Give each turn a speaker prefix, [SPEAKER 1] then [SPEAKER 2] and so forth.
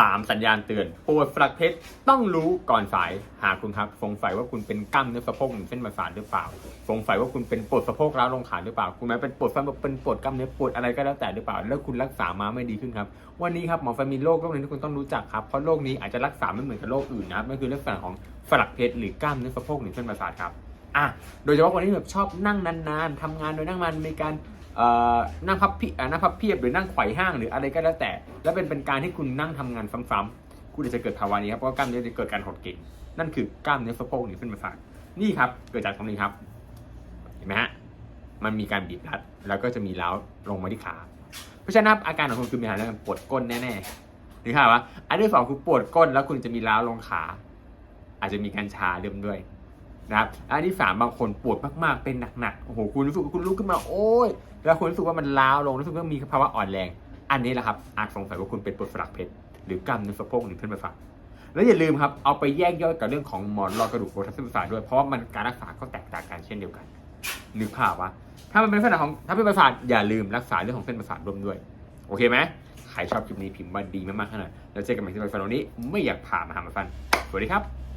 [SPEAKER 1] 3 สัญญาณเตือนปวดฝักเพชรต้องรู้ก่อนสายหากคุณครับสงสัยว่าคุณเป็นกล้ามเนื้อสะโพกหรือเส้นประสาทหรือเปล่าสงสัยว่าคุณเป็นปวดสะโพกร้าวลงขาหรือเปล่า คุณแม้เป็นปวดฟันเป็นปวดกล้ามเนื้อปวดอะไรก็แล้วแต่หรือเปล่า แล้วคุณรักษามาไม่ดีขึ้นครับ วันนี้ครับหมอฟันมีโรคโรคหนึงที่คุณต้องรู้จักครับเพราะโรคนี้อาจจะรักษาไม่เหมือนกับโรคอื่นนะครับนั่นคือเรื่องของฝักเพชรหรือกล้ามเนื้อสะโพกหรือเส้นประสาทครับอะโดยเฉพาะคนที่แบบชอบนั่งนานๆทำงานโดยนั่งมันมีการ นั่งพับพียบนั่งพับเพียบหรือนั่งไขว่ห้างหรืออะไรก็แล้วแต่ แล้วเป็นเป็นการที่คุณนั่งทำงานซ้ำๆคุณจะเกิดภาวะนี้ครับเพราะกล้ามเนื้อจะเกิดการหดเกร็งนั่นคือกล้ามเนื้อสะโพกหรือเส้นประสาทนี่ครับเกิดจากตรงนี้ครับ เห็นไหมฮะมันมีการบีบรัดแล้วก็จะมีร้าวลงมาที่ขา เพราะฉะนั้นอาการของคุณคือมีอาการปวดก้นแน่ๆหรือค่ะว่าอันที่สองคือปวดก้นแล้วคุณจะมีร้าวลงขา อาจจะมีการชาเริ่มด้วย นะครับอันที่สามบางคนปวดมากๆเป็นหนักๆโอ้โหคุณรู้สึกว่าคุณลุกขึ้นมาโอ้ยแล้วคุณรู้สึกว่ามันล้าวลงรู้สึกว่ามีภาวะอ่อนแรง อันนี้แหละครับอาจสงสัยว่าคุณเป็นปวดฝรักเพชรหรือกล้ามเนื้อสะโพกหรือเส้นประสาทแล้วอย่าลืมครับเอาไปแยกย่อยกับเรื่องของหมอนรองกระดูกโบทับเส้นประสาทด้วยเพราะว่ามันการรักษาก็แตกต่างกันเช่นเดียวกันนึกภาพว่าถ้ามันเป็นลักษณะของถ้าเป็นประสาทอย่าลืมรักษาเรื่องของเส้นประสาทร่วมด้วย โอเคไหมใครชอบคลิปนี้พิมพ์ว่าดีมากๆขนาดแล้วเจอกันใหม่ที่ไฟฟันวันนี้ไม่อยากผ่ามาหามาฟันสวัสดีครับ